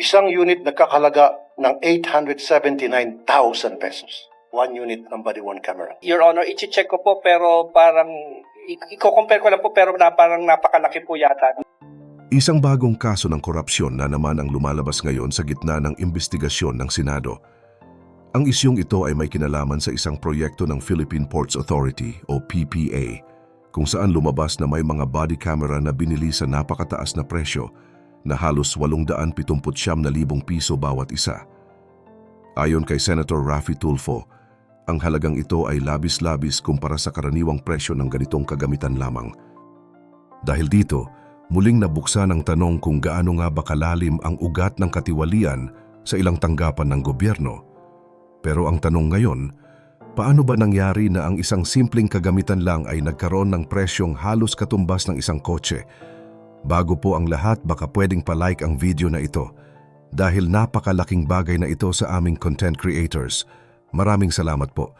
Isang unit nagkakalaga ng 879,000 pesos. One unit ng body worn camera. Your Honor, i-check ko po pero parang i-compare ko lang po pero na parang napakalaki po yata. Isang bagong kaso ng korupsyon na naman ang lumalabas ngayon sa gitna ng investigasyon ng Senado. Ang isyong ito ay may kinalaman sa isang proyekto ng Philippine Ports Authority o PPA kung saan lumabas na may mga body camera na binili sa napakataas na presyo na halos 879,000 piso bawat isa. Ayon kay Senator Raffy Tulfo, ang halagang ito ay labis-labis kumpara sa karaniwang presyo ng ganitong kagamitan lamang. Dahil dito, muling nabuksan ang tanong kung gaano nga ba kalalim ang ugat ng katiwalian sa ilang tanggapan ng gobyerno. Pero ang tanong ngayon, paano ba nangyari na ang isang simpleng kagamitan lang ay nagkaroon ng presyong halos katumbas ng isang kotse? Bago po ang lahat, baka pwedeng palike ang video na ito dahil napakalaking bagay na ito sa aming content creators. Maraming salamat po.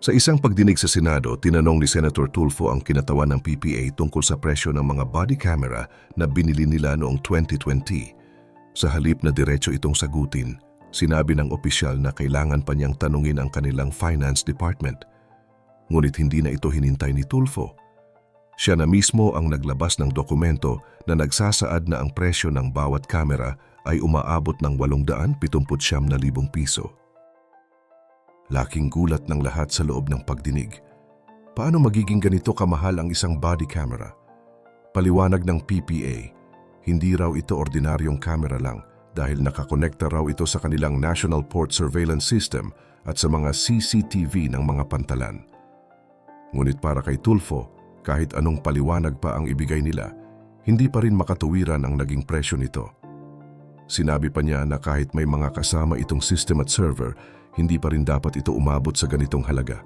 Sa isang pagdinig sa Senado, tinanong ni Senator Tulfo ang kinatawan ng PPA tungkol sa presyo ng mga body camera na binili nila noong 2020. Sa halip na diretso itong sagutin, sinabi ng opisyal na kailangan pa niyang tanungin ang kanilang finance department. Ngunit hindi na ito hinintay ni Tulfo. Siya na mismo ang naglabas ng dokumento na nagsasaad na ang presyo ng bawat kamera ay umaabot ng 879,000 piso. Laking gulat ng lahat sa loob ng pagdinig. Paano magiging ganito kamahal ang isang body camera? Paliwanag ng PPA, hindi raw ito ordinaryong camera lang dahil nakakonekta raw ito sa kanilang National Port Surveillance System at sa mga CCTV ng mga pantalan. Ngunit para kay Tulfo, kahit anong paliwanag pa ang ibigay nila, hindi pa rin makatuwiran ang naging presyo nito. Sinabi pa niya na kahit may mga kasama itong system at server, hindi pa rin dapat ito umabot sa ganitong halaga.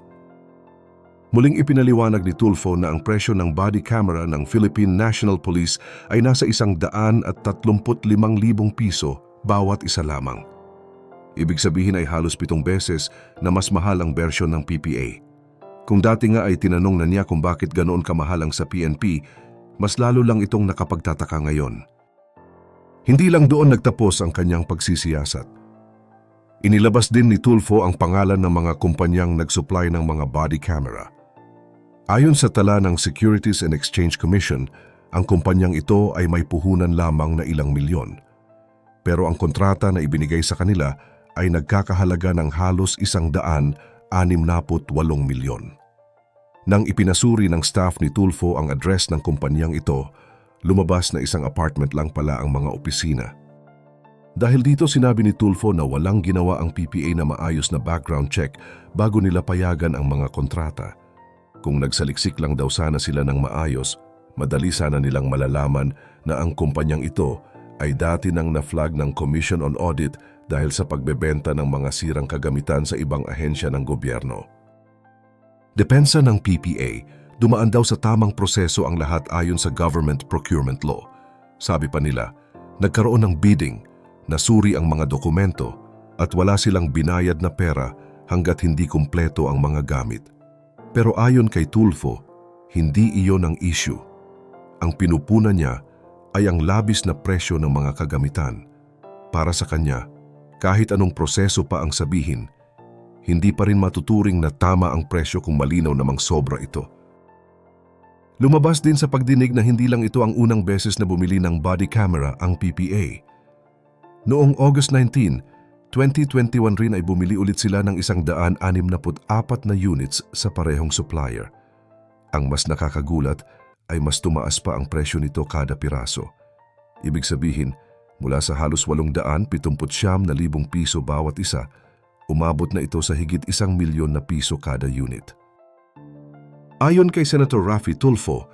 Muling ipinaliwanag ni Tulfo na ang presyo ng body camera ng Philippine National Police ay nasa isang daan at 35,000 piso bawat isa lamang. Ibig sabihin ay halos pitong beses na mas mahal ang bersyon ng PPA. Kung dati nga ay tinanong na niya kung bakit ganoon kamahal ang sa PNP, mas lalo lang itong nakapagtataka ngayon. Hindi lang doon nagtapos ang kanyang pagsisiyasat. Inilabas din ni Tulfo ang pangalan ng mga kumpanyang nagsupply ng mga body camera. Ayon sa tala ng Securities and Exchange Commission, ang kumpanyang ito ay may puhunan lamang na ilang milyon. Pero ang kontrata na ibinigay sa kanila ay nagkakahalaga ng halos isang daan milyon. Nang ipinasuri ng staff ni Tulfo ang address ng kumpanyang ito, lumabas na isang apartment lang pala ang mga opisina. Dahil dito sinabi ni Tulfo na walang ginawa ang PPA na maayos na background check bago nila payagan ang mga kontrata. Kung nagsaliksik lang daw sana sila ng maayos, madali sana nilang malalaman na ang kumpanyang ito ay dati nang na-flag ng Commission on Audit dahil sa pagbebenta ng mga sirang kagamitan sa ibang ahensya ng gobyerno. Depensa ng PPA, dumaan daw sa tamang proseso ang lahat ayon sa Government Procurement Law. Sabi pa nila, nagkaroon ng bidding, nasuri ang mga dokumento at wala silang binayad na pera hanggat hindi kumpleto ang mga gamit. Pero ayon kay Tulfo, hindi iyon ang issue. Ang pinupunan niya ay ang labis na presyo ng mga kagamitan. Para sa kanya, kahit anong proseso pa ang sabihin, hindi pa rin matuturing na tama ang presyo kung malinaw namang sobra ito. Lumabas din sa pagdinig na hindi lang ito ang unang beses na bumili ng body camera ang PPA. Noong August 19, 2021 rin ay bumili ulit sila ng isang daan anim na apat na units sa parehong supplier. Ang mas nakakagulat ay mas tumaas pa ang presyo nito kada piraso. Ibig sabihin, mula sa halos 879 na libong piso bawat isa, umabot na ito sa higit isang milyon na piso kada unit. Ayon kay Senator Raffy Tulfo,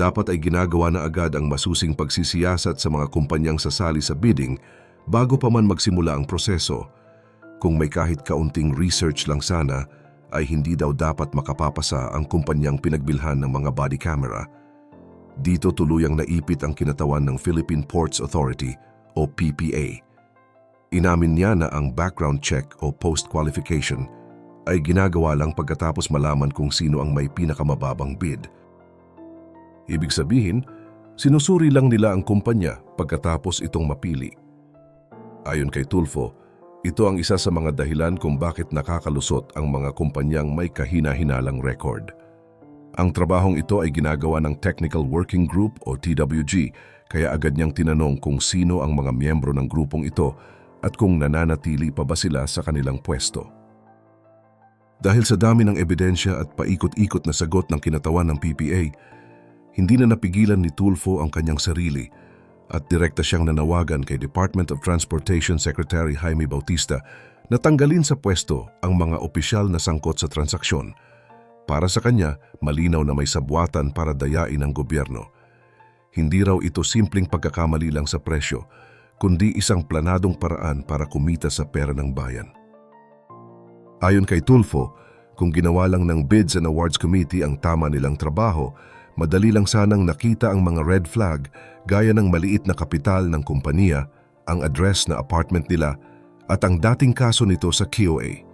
dapat ay ginagawa na agad ang masusing pagsisiyasat sa mga kumpanyang sasali sa bidding bago pa man magsimula ang proseso. Kung may kahit kaunting research lang sana, ay hindi daw dapat makapapasa ang kumpanyang pinagbilhan ng mga body camera. Dito tuluyang naipit ang kinatawan ng Philippine Ports Authority o PPA. Inamin niya na ang background check o post-qualification ay ginagawa lang pagkatapos malaman kung sino ang may pinakamababang bid. Ibig sabihin, sinusuri lang nila ang kumpanya pagkatapos itong mapili. Ayon kay Tulfo, ito ang isa sa mga dahilan kung bakit nakakalusot ang mga kumpanyang may kahina-hinalang record. Ang trabahong ito ay ginagawa ng Technical Working Group o TWG, kaya agad niyang tinanong kung sino ang mga miyembro ng grupong ito at kung nananatili pa ba sila sa kanilang pwesto. Dahil sa dami ng ebidensya at paikot-ikot na sagot ng kinatawan ng PPA, hindi na napigilan ni Tulfo ang kanyang sarili at direkta siyang nanawagan kay Department of Transportation Secretary Jaime Bautista na tanggalin sa pwesto ang mga opisyal na sangkot sa transaksyon. Para sa kanya, malinaw na may sabwatan para dayain ang gobyerno. Hindi raw ito simpleng pagkakamali lang sa presyo, kundi isang planadong paraan para kumita sa pera ng bayan. Ayon kay Tulfo, kung ginawa lang ng Bids and Awards Committee ang tama nilang trabaho, madali lang sanang nakita ang mga red flag gaya ng maliit na kapital ng kumpanya, ang address na apartment nila at ang dating kaso nito sa QA.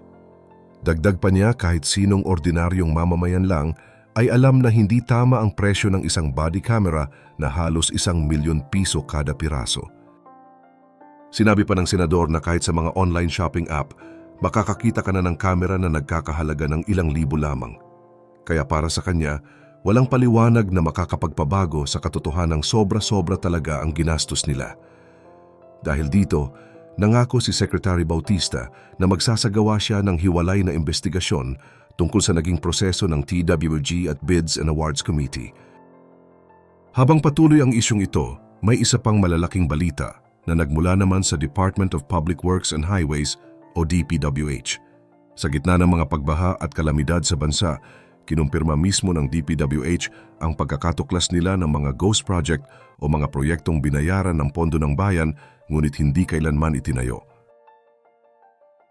Dagdag pa niya kahit sinong ordinaryong mamamayan lang ay alam na hindi tama ang presyo ng isang body camera na halos isang milyon piso kada piraso. Sinabi pa ng senador na kahit sa mga online shopping app, makakakita ka na ng kamera na nagkakahalaga ng ilang libo lamang. Kaya para sa kanya, walang paliwanag na makakapagpabago sa katotohanang sobra-sobra talaga ang ginastos nila. Dahil dito, nangako si Secretary Bautista na magsasagawa siya ng hiwalay na investigasyon tungkol sa naging proseso ng TWG at Bids and Awards Committee. Habang patuloy ang isyong ito, may isa pang malalaking balita na nagmula naman sa Department of Public Works and Highways o DPWH. Sa gitna ng mga pagbaha at kalamidad sa bansa, kinumpirma mismo ng DPWH ang pagkakatuklas nila ng mga ghost project o mga proyektong binayaran ng pondo ng bayan ngunit hindi kailanman itinayo.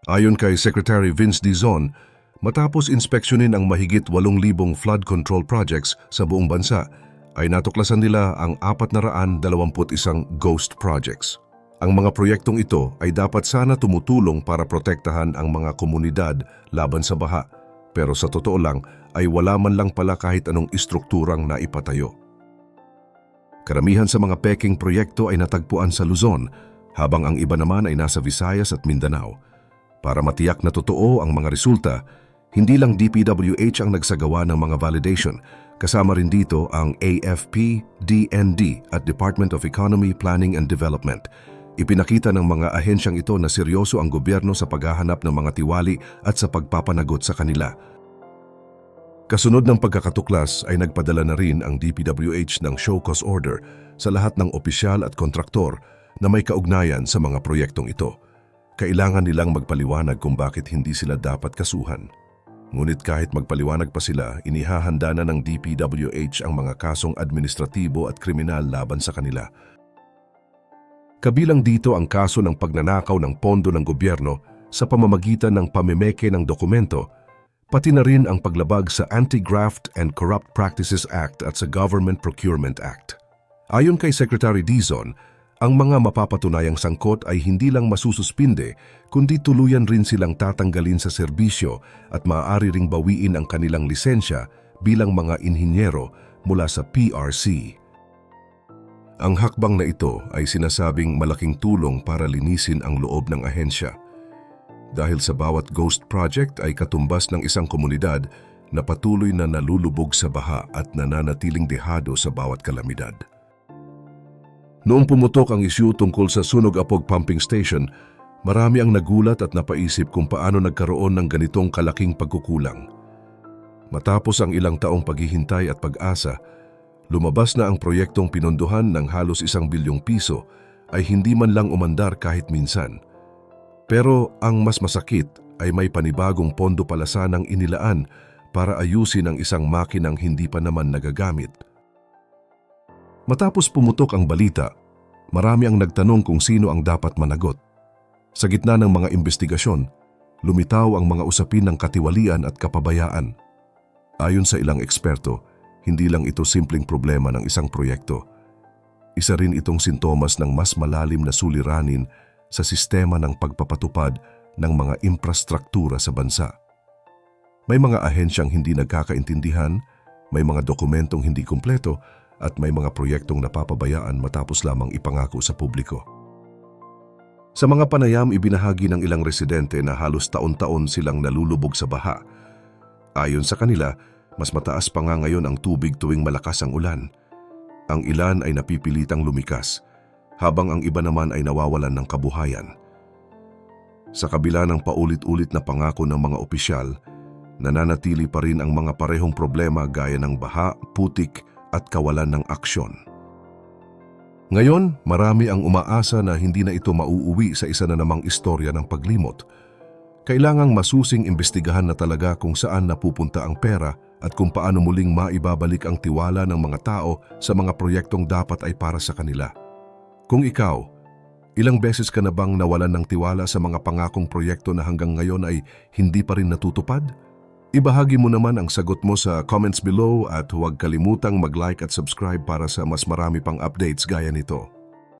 Ayon kay Secretary Vince Dizon, matapos inspeksyonin ang mahigit 8,000 flood control projects sa buong bansa, ay natuklasan nila ang 421 ghost projects. Ang mga proyektong ito ay dapat sana tumutulong para protektahan ang mga komunidad laban sa baha, pero sa totoo lang ay wala man lang pala kahit anong istrukturang naipatayo. Karamihan sa mga peking proyekto ay natagpuan sa Luzon, habang ang iba naman ay nasa Visayas at Mindanao. Para matiyak na totoo ang mga resulta, hindi lang DPWH ang nagsagawa ng mga validation, kasama rin dito ang AFP, DND at Department of Economy, Planning and Development. Ipinakita ng mga ahensyang ito na seryoso ang gobyerno sa paghahanap ng mga tiwali at sa pagpapanagot sa kanila. Kasunod ng pagkakatuklas ay nagpadala na rin ang DPWH ng show cause order sa lahat ng opisyal at kontraktor na may kaugnayan sa mga proyektong ito. Kailangan nilang magpaliwanag kung bakit hindi sila dapat kasuhan. Ngunit kahit magpaliwanag pa sila, inihahanda na ng DPWH ang mga kasong administratibo at kriminal laban sa kanila. Kabilang dito ang kaso ng pagnanakaw ng pondo ng gobyerno sa pamamagitan ng pamimeke ng dokumento, pati na rin ang paglabag sa Anti-Graft and Corrupt Practices Act at sa Government Procurement Act. Ayon kay Secretary Dizon, ang mga mapapatunayang sangkot ay hindi lang masususpinde, kundi tuluyan rin silang tatanggalin sa serbisyo at maaari ring bawiin ang kanilang lisensya bilang mga inhinyero mula sa PRC. Ang hakbang na ito ay sinasabing malaking tulong para linisin ang loob ng ahensya. Dahil sa bawat ghost project ay katumbas ng isang komunidad na patuloy na nalulubog sa baha at nananatiling dehado sa bawat kalamidad. Noong pumutok ang isyu tungkol sa Sunog Apog Pumping Station, marami ang nagulat at napaisip kung paano nagkaroon ng ganitong kalaking pagkukulang. Matapos ang ilang taong paghihintay at pag-asa, lumabas na ang proyektong pinondohan ng halos isang bilyong piso ay hindi man lang umandar kahit minsan. Pero ang mas masakit ay may panibagong pondo pala sanang inilaan para ayusin ang isang makinang hindi pa naman nagagamit. Matapos pumutok ang balita, marami ang nagtanong kung sino ang dapat managot. Sa gitna ng mga investigasyon, lumitaw ang mga usapin ng katiwalian at kapabayaan. Ayon sa ilang eksperto, hindi lang ito simpleng problema ng isang proyekto. Isa rin itong sintomas ng mas malalim na suliranin sa sistema ng pagpapatupad ng mga infrastruktura sa bansa. May mga ahensyang hindi nagkakaintindihan, may mga dokumentong hindi kumpleto, at may mga proyektong napapabayaan matapos lamang ipangako sa publiko. Sa mga panayam, ibinahagi ng ilang residente na halos taon-taon silang nalulubog sa baha. Ayon sa kanila, mas mataas pa nga ngayon ang tubig tuwing malakas ang ulan. Ang ilan ay napipilitang lumikas, habang ang iba naman ay nawawalan ng kabuhayan. Sa kabila ng paulit-ulit na pangako ng mga opisyal, nananatili pa rin ang mga parehong problema gaya ng baha, putik at kawalan ng aksyon. Ngayon, marami ang umaasa na hindi na ito mauuwi sa isa na namang istorya ng paglimot. Kailangang masusing imbestigahan na talaga kung saan napupunta ang pera at kung paano muling maibabalik ang tiwala ng mga tao sa mga proyektong dapat ay para sa kanila. Kung ikaw, ilang beses ka na bang nawalan ng tiwala sa mga pangakong proyekto na hanggang ngayon ay hindi pa rin natutupad? Ibahagi mo naman ang sagot mo sa comments below at huwag kalimutang mag-like at subscribe para sa mas marami pang updates gaya nito.